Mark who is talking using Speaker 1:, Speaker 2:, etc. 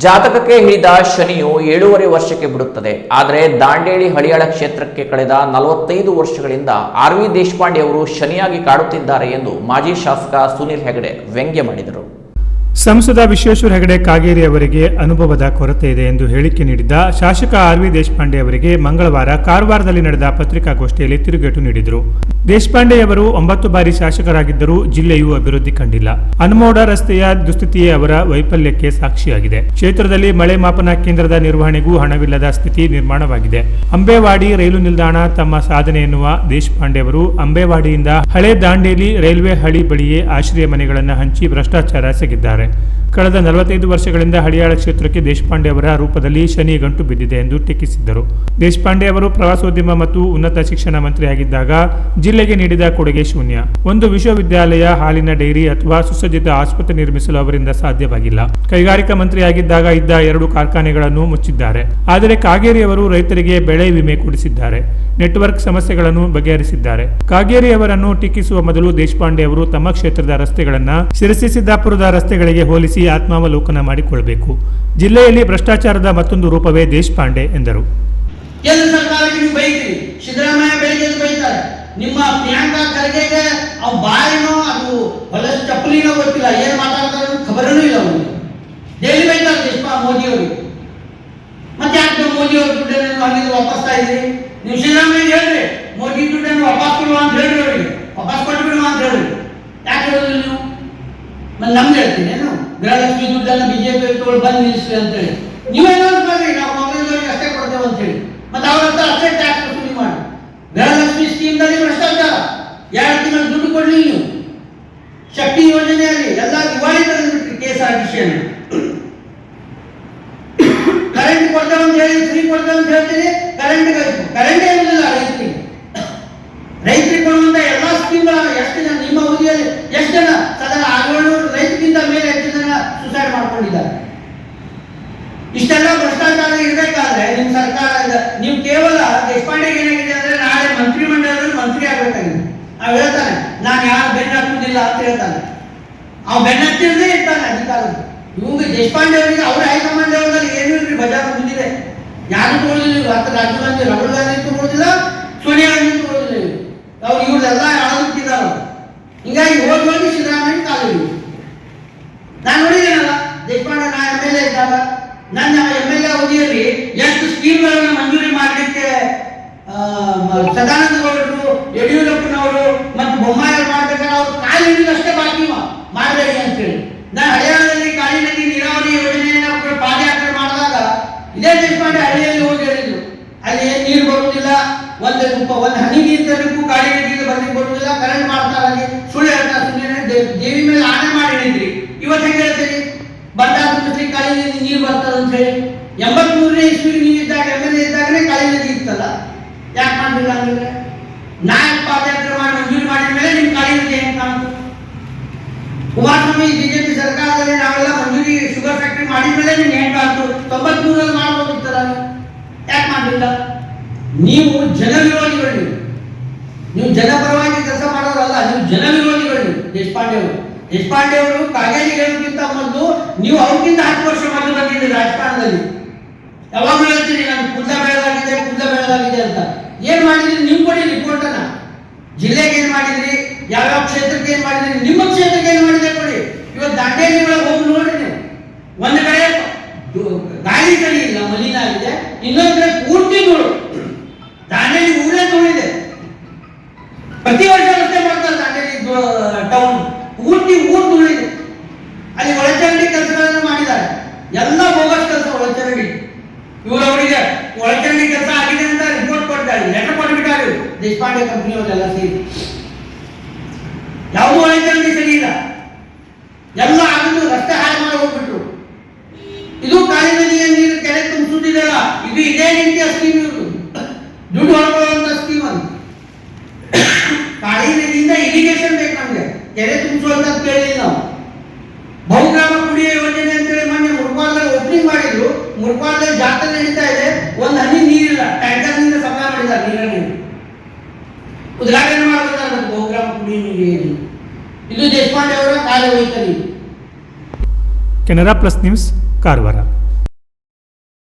Speaker 1: ಜಾತಕಕ್ಕೆ ಹಿಡಿದ ಶನಿಯು ಏಳೂವರೆ ವರ್ಷಕ್ಕೆ ಬಿಡುತ್ತದೆ. ಆದರೆ ದಾಂಡೇಳಿ ಹಳಿಯಾಳ ಕ್ಷೇತ್ರಕ್ಕೆ ಕಳೆದ ನಲವತ್ತೈದು ವರ್ಷಗಳಿಂದ ಆರ್ ವಿ ದೇಶಪಾಂಡೆ ಅವರು ಶನಿಯಾಗಿ ಕಾಡುತ್ತಿದ್ದಾರೆ ಎಂದು ಮಾಜಿ ಶಾಸಕ ಸುನೀಲ್ ಹೆಗಡೆ ವ್ಯಂಗ್ಯ ಮಾಡಿದರು.
Speaker 2: ಸಂಸದ ವಿಶ್ವೇಶ್ವರ ಹೆಗಡೆ ಕಾಗೇರಿ ಅವರಿಗೆ ಅನುಭವದ ಕೊರತೆ ಇದೆ ಎಂದು ಹೇಳಿಕೆ ನೀಡಿದ್ದ ಶಾಸಕ ಆರ್ ವಿ ದೇಶಪಾಂಡೆ ಅವರಿಗೆ ಮಂಗಳವಾರ ಕಾರವಾರದಲ್ಲಿ ನಡೆದ ಪತ್ರಿಕಾಗೋಷ್ಠಿಯಲ್ಲಿ ತಿರುಗೇಟು ನೀಡಿದರು. ದೇಶಪಾಂಡೆ ಅವರು ಒಂಬತ್ತು ಬಾರಿ ಶಾಸಕರಾಗಿದ್ದರೂ ಜಿಲ್ಲೆಯು ಅಭಿವೃದ್ಧಿ ಕಂಡಿಲ್ಲ. ಅನ್ಮೋಡ ರಸ್ತೆಯ ದುಸ್ಥಿತಿಯೇ ಅವರ ವೈಫಲ್ಯಕ್ಕೆ ಸಾಕ್ಷಿಯಾಗಿದೆ. ಕ್ಷೇತ್ರದಲ್ಲಿ ಮಳೆ ಮಾಪನ ಕೇಂದ್ರದ ನಿರ್ವಹಣೆಗೂ ಹಣವಿಲ್ಲದ ಸ್ಥಿತಿ ನಿರ್ಮಾಣವಾಗಿದೆ. ಅಂಬೇವಾಡಿ ರೈಲು ನಿಲ್ದಾಣ ತಮ್ಮ ಸಾಧನೆ ಎನ್ನುವ ದೇಶಪಾಂಡೆ ಅವರು ಅಂಬೇವಾಡಿಯಿಂದ ಹಳೆ ದಾಂಡೇಲಿ ರೈಲ್ವೆ ಹಳಿ ಬಳಿಯೇ ಆಶ್ರಯ ಮನೆಗಳನ್ನು ಹಂಚಿ ಭ್ರಷ್ಟಾಚಾರ ಎಸಗಿದ್ದಾರೆ ಕಳೆದ ನಲವತ್ತೈದು ವರ್ಷಗಳಿಂದ ಹಳಿಯಾಳ ಕ್ಷೇತ್ರಕ್ಕೆ ದೇಶಪಾಂಡೆ ಅವರ ರೂಪದಲ್ಲಿ ಶನಿ ಗಂಟು ಬಿದ್ದಿದೆ ಎಂದು ಟೀಕಿಸಿದ್ದರು. ದೇಶಪಾಂಡೆ ಅವರು ಪ್ರವಾಸೋದ್ಯಮ ಮತ್ತು ಉನ್ನತ ಶಿಕ್ಷಣ ಮಂತ್ರಿಯಾಗಿದ್ದಾಗ ಜಿಲ್ಲೆಗೆ ನೀಡಿದ ಕೊಡುಗೆ ಶೂನ್ಯ. ಒಂದು ವಿಶ್ವವಿದ್ಯಾಲಯ, ಹಾಲಿನ ಡೈರಿ ಅಥವಾ ಸುಸಜ್ಜಿತ ಆಸ್ಪತ್ರೆ ನಿರ್ಮಿಸಲು ಅವರಿಂದ ಸಾಧ್ಯವಾಗಿಲ್ಲ. ಕೈಗಾರಿಕಾ ಮಂತ್ರಿಯಾಗಿದ್ದಾಗ ಇದ್ದ ಎರಡು ಕಾರ್ಖಾನೆಗಳನ್ನು ಮುಚ್ಚಿದ್ದಾರೆ. ಆದರೆ ಕಾಗೇರಿ ಅವರು ರೈತರಿಗೆ ಬೆಳೆ ವಿಮೆ ಕೊಡಿಸಿದ್ದಾರೆ. ನೆಟ್ವರ್ಕ್ ಸಮಸ್ಯೆಗಳನ್ನು ಬಗೆಹರಿಸಿದ್ದಾರೆ. ಕಾಗೇರಿ ಅವರನ್ನು ಟೀಕಿಸುವ ಮೊದಲು ದೇಶಪಾಂಡೆ ಅವರು ತಮ್ಮ ಕ್ಷೇತ್ರದ ರಸ್ತೆಗಳನ್ನು ಶಿರಸಿ ಸಿದ್ದಾಪುರದ ರಸ್ತೆಗಳಿಗೆ ಹೋಲಿಸಿ ಆತ್ಮಾವಲೋಕನ ಮಾಡಿಕೊಳ್ಳಬೇಕು ಜಿಲ್ಲೆಯಲ್ಲಿ ಭ್ರಷ್ಟಾಚಾರದ ಮತ್ತೊಂದು ರೂಪವೇ ದೇಶಪಾಂಡೆ ಎಂದರು.
Speaker 3: ಕೇಂದ್ರ ಸರ್ಕಾರಕ್ಕೆ ನೀವು ಬೈತೀರಿ? ಸಿದ್ದರಾಮಯ್ಯ ಬೆಳಿಗ್ಗೆ ಬೈತಾರೆ. ನಿಮ್ಮ ಪ್ರಿಯಾಂಕಾ ಖರ್ಗೆಗೆ ಅವ್ ಬಾಯಿನೋ ಅದು ಹೊಲಸ ಚಪ್ಪಲಿನೋ ಗೊತ್ತಿಲ್ಲ. ಏನ್ ಮಾತಾಡ್ತಾರೆ ಖಬರನೂ ಇಲ್ಲ ಅವನಿಗೆ. ಡೈಲಿ ಬೈತಾರೆ ದೇಶಪಾ ಮೋದಿ ಅವರಿಗೆ ಮತ್ತೆ ಯಾಕೆ ಮೋದಿ ಅವ್ರ ದುಡ್ಡನ್ನು ಅಲ್ಲಿಂದ ವಾಪಸ್ ಇದ್ರಿ ನೀವು ಸಿದ್ದರಾಮಯ್ಯ ಹೇಳ್ರಿ, ಮೋದಿ ದುಡ್ಡನ್ನು ವಾಪಸ್ ಕೊಡುವ ಅಂತ ಹೇಳ್ರಿ ಅವರಿಗೆ. ವಾಪಸ್ ಕೊಟ್ಬಿಡುವ ಅಂತ ಹೇಳ್ರಿ. ಯಾಕೆ ಹೇಳೋದಿಲ್ಲ ನೀವು? ಮತ್ತೆ ಹೇಳ್ತೀನಿ. ಗೃಹಲಕ್ಷ್ಮಿ ದುಡ್ಡನ್ನು ಬಿಜೆಪಿ ತಗೊಳ್ಳಿ ಬಂದು ನಿಲ್ಲಿಸ್ರಿ ಅಂತ ಹೇಳಿ ನೀವೇನಾದ್ರು ಮಾಡ್ರಿ, ನಾವು ಕಾಂಗ್ರೆಸ್ ಅವರಿಗೆ ಅಷ್ಟೇ ಕೊಡ್ತೇವೆ ಅಂತ ಹೇಳಿ ಮತ್ತೆ ಅವ್ರ ಹತ್ರ ಅಷ್ಟೇ ಟ್ಯಾಕ್ಸ್ ವಸೂಲಿ ಮಾಡಿ. ಗೃಹಲಕ್ಷ್ಮಿ ಸ್ಕೀಮ್ದಲ್ಲಿ ಭ್ರಷ್ಟಾಚಾರ. ಎರಡು ತಿಂಗಳು ದುಡ್ಡು ಕೊಡ್ಲಿ ನೀವು. ಶಕ್ತಿ ಯೋಜನೆಯಲ್ಲಿ ಎಲ್ಲ ದಿವಾಳಿ ತೆಗೆದ್ಬಿಟ್ರಿ ಕೆ ಎಸ್ ಆರ್ ಟಿ ಸಿಯನ್ನು ಕರೆಂಟ್ ಕೊಡ್ತೇವೆ ಅಂತ ಹೇಳಿ ಫ್ರೀ ಕೊಡ್ತೇವೆ ಅಂತ ಹೇಳ್ತೀರಿ ಕರೆಂಟ್ ಕರೆಂಟೇ ಇರಲಿಲ್ಲ ರೈತರಿಗೆ ರೈತರಿಗೆ ಕೊಡುವಂತ ಎಲ್ಲಾ ಸ್ಕೀಮ್ಗಳ ಎಷ್ಟು ಜನ ನಿಮ್ಮ ಅವಧಿಯಲ್ಲಿ ಎಷ್ಟು ಜನ ಸಾಧಾರಣ ಆರೇಳ್ನೂರು ರೈತರಿಗಿಂತ ಮೇಲೆ ಹೆಚ್ಚು ಜನ ಸುಸೈಡ್ ಮಾಡ್ಕೊಂಡಿದ್ದಾರೆ. ಇಷ್ಟೆಲ್ಲ ಭ್ರಷ್ಟಾಚಾರ ಇರಬೇಕಾದ್ರೆ ನಿಮ್ಮ ಸರ್ಕಾರ ನೀವು ಕೇವಲ ದೇಶಪಾಂಡೆಗೆ ಏನಾಗಿದೆ ಅಂದ್ರೆ ನಾಳೆ ಮಂತ್ರಿಮಂಡಲದಲ್ಲಿ ಮಂತ್ರಿ ಆಗ್ಬೇಕಾಗಿದೆ. ಅವ್ ಹೇಳ್ತಾನೆ ನಾನು ಯಾರು ಬೆನ್ನ ಅಂತ ಹೇಳ್ತಾನೆ ಅವ್ ಬೆನ್ನತ್ತಿರದೇ ಇರ್ತಾನೆ ಅಧಿಕಾರದಲ್ಲಿ ಇವಾಗ ದೇಶಪಾಂಡೆ ಅವರಿಗೆ, ಅವ್ರ ಹೈಕಮಾಂಡ್ ಲೆವೆಲಲ್ಲಿ ಏನು ಇಲ್ರಿ, ಬಜಾರ್ ಬಂದಿದೆ ಯಾರು ಅಥವಾ ರಾಜೀವ್ ಗಾಂಧಿ, ರಾಹುಲ್ ಗಾಂಧಿ ತಗೊಳ್ಳಿಲ್ಲ ಸೋನಿಯಾ ಗಾಂಧಿ ತಗೊಳ್ಳಿಲ್ಲ ಇವ್ರು. ಅವ್ರು ಇವ್ರನ್ನೆಲ್ಲ ಆಳುತ್ತಿದ್ದಾರೆ ಹಿಂಗಾಗಿ ಹೋಗಿ ಹೋಗಿ ಸಿದ್ದರಾಮಯ್ಯ ಕಾಲಿಲ್ಲ ನಾನು ನೋಡಿದ್ದೇನಲ್ಲ ದೇಶಪಾಂಡೆ ನಾ ಎಂ ಎಲ್ ಎ ಇದ್ದಾಗ ನನ್ನ ಎಂ ಎಲ್ ಎ ಅವಧಿಯಲ್ಲಿ ಎಷ್ಟು ಸ್ಕೀಮ್ಗಳನ್ನ ಮಂಜೂರಿ ಮಾಡಲಿಕ್ಕೆ ಸದಾನಂದ ಗೌಡರು, ಯಡಿಯೂರಪ್ಪನವರು ಮತ್ತು ಬೊಮ್ಮಾಯಿ ಮಾಡ್ಬೇಕಾದ್ರೆ ಅವ್ರು ಕಾಲು ಹಿಡಿದಷ್ಟೇ ಬಾಕಿ ಮಾಡಬೇಡಿ ಅಂತ ಹೇಳಿ. ನಾನು ಹರಿಯಾಣದಲ್ಲಿ ಕಾಳಿ ನದಿ ನೀರಾವರಿ ಯೋಜನೆಯನ್ನು ಪಾದಯಾತ್ರೆ ಮಾಡಿದಾಗ ಇದೇ ದೇಶಪಾಂಡೆ ಹಳ್ಳಿಯಲ್ಲಿ ಹೋಗಿ ಹೇಳಿದ್ರು. ಅಲ್ಲಿ ಏನ್ ನೀರು ಬರುವುದಿಲ್ಲ, ಒಂದು ಒಂದು ಹನಿ ನೀರು ತರಲಿಕ್ಕೂ ಕಾಳಿ ನದಿಗೆ ಬರ್ಲಿಕ್ಕೆ ಬರುವುದಿಲ್ಲ ಕರೆಂಟ್ ಮಾಡ್ತಾರೆ ಅಲ್ಲಿ ಸುಳ್ಳು ಹೇಳ್ತಾ ಸುಮ್ಮನೆ ದೇವಿ ಮೇಲೆ ಆನೆ ಮಾಡಿ ಹೇಳಿದ್ರಿ. ಇವತ್ತು ಹೆಂಗೆ ಹೇಳ್ತೀರಿ ಬಂಡಾರ ಕಾಳಿ ನದಿ ನೀರು ಅಂತ ಹೇಳಿ. ಎಂಬತ್ಮೂರನೇ ಇಸ್ವಿಗೆ ನೀವು ಇದ್ದಾಗ ಎಂ ಎಲ್ ಎ ಇದ್ದಾಗನೇ ಕಾಳಿ ನದಿ ಇತ್ತಲ್ಲ ಯಾಕೆ ಮಾಡಲಿಲ್ಲ ಹಂಗಿದ್ರೆ ನಾಯಕ್ ಪಾದಯಾತ್ರೆ ಮಾಡಿ ಮಂಜೂರಿ ಮಾಡಿದ ಮೇಲೆ ನಿಮ್ ಕಾಳಿ ನದಿ ಹೆಂಗೆ ಕಾಣ್ತು ಕುಮಾರಸ್ವಾಮಿ ಬಿಜೆಪಿ ಸರ್ಕಾರದಲ್ಲಿ ನಾವೆಲ್ಲ ಮಂಜೂರಿ ಶುಗರ್ ಫ್ಯಾಕ್ಟರಿ ಮಾಡಿದ ಮೇಲೆ ನಿಮ್ಗೆ ಹೆಂಗೆ ಕಾಣ್ತು ತೊಂಬತ್ಮೂರಲ್ಲಿ ಮಾಡ್ಬೋದಿತ್ತಲ್ಲ ಯಾಕೆ ಮಾಡಲಿಲ್ಲ ನೀವು ಜನ ನೀವು. ಜನಪರವಾಗಿ ಕೆಲಸ ಮಾಡೋರಲ್ಲ, ನೀವು ಜನ ನೀವು. ದೇಶಪಾಂಡೆ ಅವರು ದೇಶಪಾಂಡೆ ಅವರು ಕಾಗೇರಿ ಹೇಳೋಕ್ಕಿಂತ ಮೊದಲು ನೀವು ಅವ್ರಿಗಿಂತ ಹತ್ತು ವರ್ಷ ಮೊದಲು ಬಂದಿದ್ದೀರಿ ರಾಜಕಾರಣದಲ್ಲಿ ಯಾವಾಗಲೂ ಹೇಳ್ತೀರಿ ನಾನು ಕುಂದ ಬೆಳೆದಾಗಿದೆ ಕುಂದ ಬೆಳೆದಾಗಿದೆ ಅಂತ. ಏನ್ ಮಾಡಿದ್ರಿ? ನೀವು ಕೊಡಿ ರಿಪೋರ್ಟ್ ಅನ್ನ ಜಿಲ್ಲೆಗೆ ಏನ್ ಮಾಡಿದ್ರಿ? ಯಾವ್ಯಾವ ಕ್ಷೇತ್ರಕ್ಕೆ ಏನ್ ಮಾಡಿದ್ರಿ? ನಿಮ್ಮ ಕ್ಷೇತ್ರಕ್ಕೆ ಏನ್ ಮಾಡಿದ್ರೆ ಕೊಡಿ ಇವತ್ತು ದಾಂಡೇಲಿ ಒಳಗೆ ಹೋಗಿ ನೋಡ್ರಿ ನೀವು ಒಂದು ಕಡೆ ದು- ಗಾಳಿ ಸರಿ ಇಲ್ಲ ಮಲಿನ ಆಗಿದೆ ಇನ್ನೊಂದು ಕಡೆ ಪೂರ್ತಿ ಧೂಳು ದಾಂಡೇಲಿ ಊರೇ ಧೂಳಿದೆ ಪ್ರತಿ ವರ್ಷ ರಸ್ತೆ ಮಾಡ್ತಾರೆ ದಾಂಡೇಲಿ ಟೌನ್ ಪೂರ್ತಿ ಊರು ಧೂಳಿದೆ ಅಲ್ಲಿ ಒಳಚರಂಡಿ ಕೆಲಸಗಳನ್ನು ಮಾಡಿದ್ದಾರೆ ಎಲ್ಲ ಬೋಗಸ್ ಕೆಲಸ ಒಳಚರಂಡಿ ಇವರು ಒಳಚರಂಡಿ ಕೆಲಸ ಆಗಿದೆ ಅಂತ ರಿಪೋರ್ಟ್ ಕೊಡ್ತಾರೆ ಲೆಟರ್ ಕೊಟ್ಬಿಟ್ಟಾರೆ. ದೇಶಪಾಂಡೆ ಕಂಪ್ನಿಯವರೆಲ್ಲ ಸೇರಿ. ಯಾವುದೂ ಒಳಚರಂಡಿ ಸರಿ ಇಲ್ಲ. ಎಲ್ಲ ಆಗಿದ್ದು ರಸ್ತೆ ಹಾಳು ಮಾಡಿ ಹೋಗ್ಬಿಟ್ರು. ಇದು ಕಾಳಿ ನದಿಯ ನೀರು ಕೆರೆ ತುಂಬಿಸುತ್ತಿದೆಯಲ್ಲ, ಇದು ಇದೇ ರೀತಿಯ ಸ್ಕೀಮ್ ಇವರು ದುಡ್ಡು ಹೊರಕೊಳ್ಳುವಂತ ಸ್ಕೀಮ್ ಅದು. ಕಾಳಿ ನದಿಯಿಂದ ಇರಿಗೇಷನ್ ಬೇಕು ನಮ್ಗೆ. ಕೆರೆ ತುಂಬಿಸುವಂತ ಕೇಳಿಲ್ಲ ನಾವು. ಬಹುಗ್ರಾಮ ಕುಡಿಯುವ ನೀರು ಯೋಜನೆ. ಇದು ದೇಶಪಾಂಡೆ ಅವರ ಕಾರ್ಯವೈಖರಿ
Speaker 2: ಕೆನರಾ ಪ್ಲಸ್ ನ್ಯೂಸ್ ಕಾರವಾರ